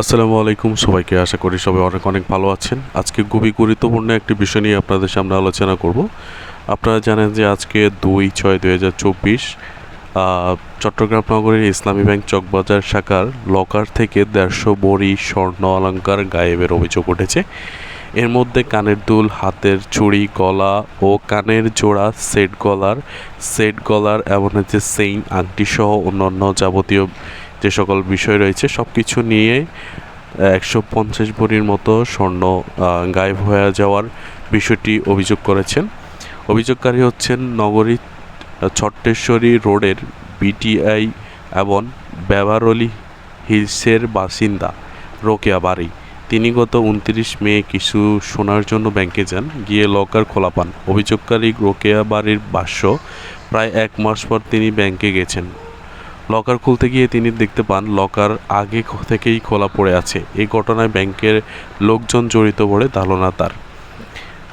আসসালামু আলাইকুম সবাইকে। আশা করি সবাই অনেক অনেক ভালো আছেন। আজকে খুবই গুরুত্বপূর্ণ একটি বিষয় নিয়ে আপনাদের সামনে আলোচনা করব। আপনারা জানেন যে আজকে দুই ছয় দুই হাজার চব্বিশ চট্টগ্রাম নগরের ইসলামী ব্যাংক চকবাজার শাখার লকার থেকে দেড়শো বড়ি স্বর্ণ অলঙ্কার গায়েবের অভিযোগ উঠেছে। এর মধ্যে কানের দুল, হাতের চুড়ি, গলা ও কানের জোড়া, সেট গলার সেট গলার এমন হচ্ছে সেইন আংটি সহ অন্যান্য যাবতীয় যে সকল বিষয় রয়েছে সব কিছু নিয়ে একশো পঞ্চাশ ভরির মতো স্বর্ণ গায়েব হয়ে যাওয়ার বিষয়টি অভিযোগ করেছেন। অভিযোগকারী হচ্ছেন নগরী ছট্টেশ্বরী রোডের বিটিআই এবং ব্যবারলি হিলসের বাসিন্দা রোকেয়া বাড়ি তিনি গত উনত্রিশ মে কিছু সোনার জন্য ব্যাংকে যান, গিয়ে লকার খোলা পান। অভিযোগকারী রোকেয়া বাড়ির ভাষ্য প্রায় এক মাস পর তিনি ব্যাংকে গেছেন। লকার খুলতে গিয়ে তিনি দেখতে পান, লকার আগে থেকেই খোলা পড়ে আছে। এই ঘটনায় ব্যাংকের লোকজন জড়িত বলে ধারণা তার।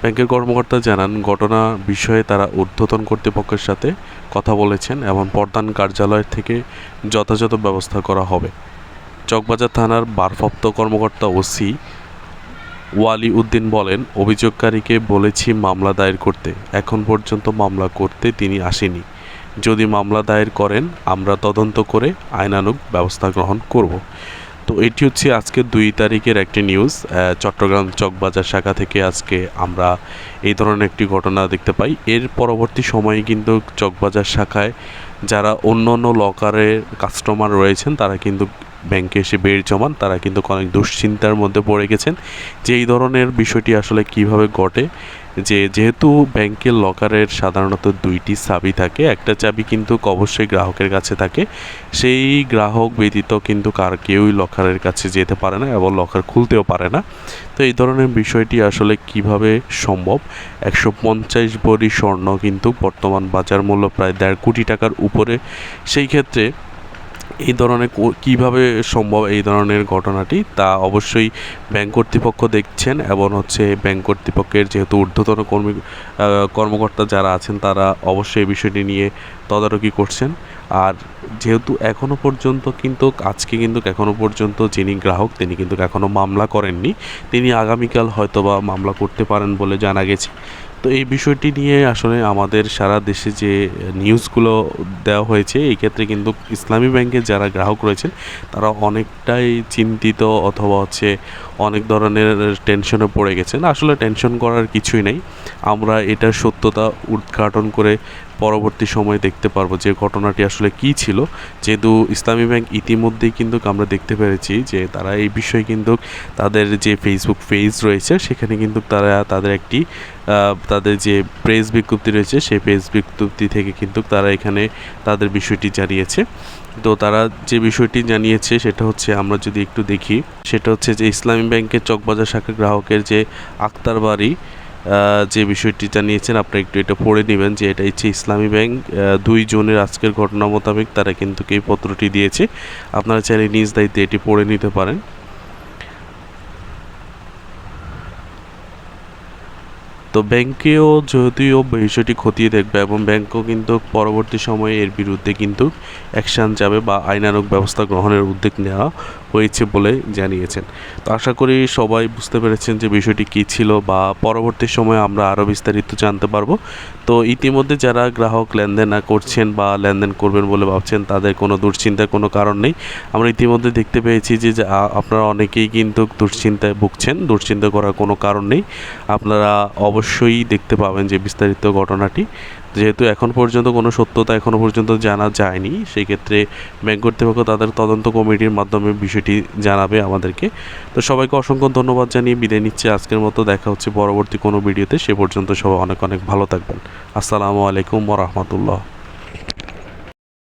ব্যাংকের কর্মকর্তা জানান, ঘটনা বিষয়ে তারা ঊর্ধ্বতন কর্তৃপক্ষের সাথে কথা বলেছেন এবং প্রধান কার্যালয় থেকে যথাযথ ব্যবস্থা করা হবে। চকবাজার থানার ভারপ্রাপ্ত কর্মকর্তা ওসি ওয়ালি উদ্দিন বলেন, অভিযোগকারীকে বলেছি মামলা দায়ের করতে। এখন পর্যন্ত মামলা করতে তিনি আসেনি। যদি মামলা দায়ের করেন, আমরা তদন্ত করে আইনানুগ ব্যবস্থা গ্রহণ করব। তো এটি হচ্ছে আজকে দুই তারিখের একটি নিউজ। চট্টগ্রাম চকবাজার শাখা থেকে আজকে আমরা এই ধরনের একটি ঘটনা দেখতে পাই। এর পরবর্তী সময়ে কিন্তু চকবাজার শাখায় যারা অন্য অন্য লকারের কাস্টমার রয়েছেন, তারা কিন্তু ব্যাংকে এসে বের জমান, তারা কিন্তু অনেক দুশ্চিন্তার মধ্যে পড়ে গেছেন। যে এই ধরনের বিষয়টি আসলে কীভাবে ঘটে, যে যেহেতু ব্যাংকের লকারের সাধারণত দুইটি চাবি থাকে, একটা চাবি কিন্তু অবশ্যই গ্রাহকের কাছে থাকে, সেই গ্রাহক ব্যতীত কিন্তু কার কেউই লকারের কাছে যেতে পারে না এবং লকার খুলতেও পারে না। তো এই ধরনের বিষয়টি আসলে কীভাবে সম্ভব? একশো পঞ্চাশ ভরি স্বর্ণ কিন্তু বর্তমান বাজার মূল্য প্রায় দেড় কোটি টাকার উপরে। সেই ক্ষেত্রে এই ধরনের কীভাবে সম্ভব এই ধরনের ঘটনাটি, তা অবশ্যই ব্যাংক কর্তৃপক্ষ দেখছেন এবং হচ্ছে ব্যাংক কর্তৃপক্ষের যেহেতু ঊর্ধ্বতন কর্মী কর্মকর্তা যারা আছেন তারা অবশ্যই বিষয়টি নিয়ে তদারকি করছেন। আর যেহেতু এখনও পর্যন্ত কিন্তু, আজকে কিন্তু এখনও পর্যন্ত যিনি গ্রাহক, তিনি কিন্তু এখনও মামলা করেননি। তিনি আগামীকাল হয়তোবা মামলা করতে পারেন বলে জানা গেছে। তো এই বিষয়টি নিয়ে আসলে আমাদের সারা দেশে যে নিউজগুলো দেওয়া হয়েছে, এই ক্ষেত্রে কিন্তু ইসলামী ব্যাংকের যারা গ্রাহক রয়েছেন, তারা অনেকটাই চিন্তিত অথবা হচ্ছে অনেক ধরনের টেনশনে পড়ে গেছেন। আসলে টেনশন করার কিছুই নেই। আমরা এটার সত্যতা উদ্ঘাটন করে পরবর্তী সময়ে দেখতে পারব যে ঘটনাটি আসলে কী ছিল। যেহেতু ইসলামী ব্যাংক ইতিমধ্যেই কিন্তু আমরা দেখতে পেরেছি যে তারা এই বিষয়ে কিন্তু তাদের যে ফেসবুক পেজ রয়েছে, সেখানে কিন্তু তারা তাদের একটি তাদের যে প্রেস বিজ্ঞপ্তি রয়েছে, সেই প্রেস বিজ্ঞপ্তি থেকে কিন্তু তারা এখানে তাদের বিষয়টি জানিয়েছে। তো তারা যে বিষয়টি জানিয়েছে, সেটা হচ্ছে আমরা যদি একটু দেখি, সেটা হচ্ছে যে ইসলামী ব্যাংকের চকবাজার শাখা গ্রাহকের যে আক্তার বাড়ি যে বিষয়টি জানিয়েছেন আপনি একটু এটা পড়ে নেবেন যে এটা হচ্ছে ইসলামী ব্যাংক। দুই জনের আজকের ঘটনা মোতাবেক তারা কিন্তু এই পত্রটি দিয়েছে। আপনারা চাইলে নিজ দায়িত্বে এটি পড়ে নিতে পারেন। তো ব্যাংকেও যদিও বিষয়টি খতিয়ে দেখবে এবং ব্যাংকও কিন্তু পরবর্তী সময়ে এর বিরুদ্ধে কিন্তু অ্যাকশান যাবে বা আইনানুগ ব্যবস্থা গ্রহণের উদ্যোগ নেওয়া হয়েছে বলে জানিয়েছেন। তো আশা করি সবাই বুঝতে পেরেছেন যে বিষয়টি কী ছিল বা পরবর্তী সময়ে আমরা আরও বিস্তারিত জানতে পারব। তো ইতিমধ্যে যারা গ্রাহক লেনদেন না করছেন বা লেনদেন করবেন বলে ভাবছেন, তাদের কোনো দুশ্চিন্তার কোনো কারণ নেই। আমরা ইতিমধ্যে দেখতে পেয়েছি যে আপনারা অনেকেই কিন্তু দুশ্চিন্তায় ভুগছেন, দুশ্চিন্তা করার কোনো কারণ নেই। আপনারা অবশ্যই দেখতে পাবেন যে বিস্তারিত ঘটনাটি। যেহেতু এখন পর্যন্ত কোনো সত্যতা এখনও পর্যন্ত জানা যায়নি সেই ক্ষেত্রে ব্যাংক কর্তৃপক্ষ তাদের তদন্ত কমিটির মাধ্যমে বিষয়টি জানাবে আমাদেরকে। তো সবাইকে অসংখ্য ধন্যবাদ জানিয়ে বিদায় নিচ্ছে। আজকের মতো দেখা হচ্ছে পরবর্তী কোনো ভিডিওতে। সে পর্যন্ত সবাই অনেক অনেক ভালো থাকবেন। আসসালামু আলাইকুম রহমতুল্লাহ।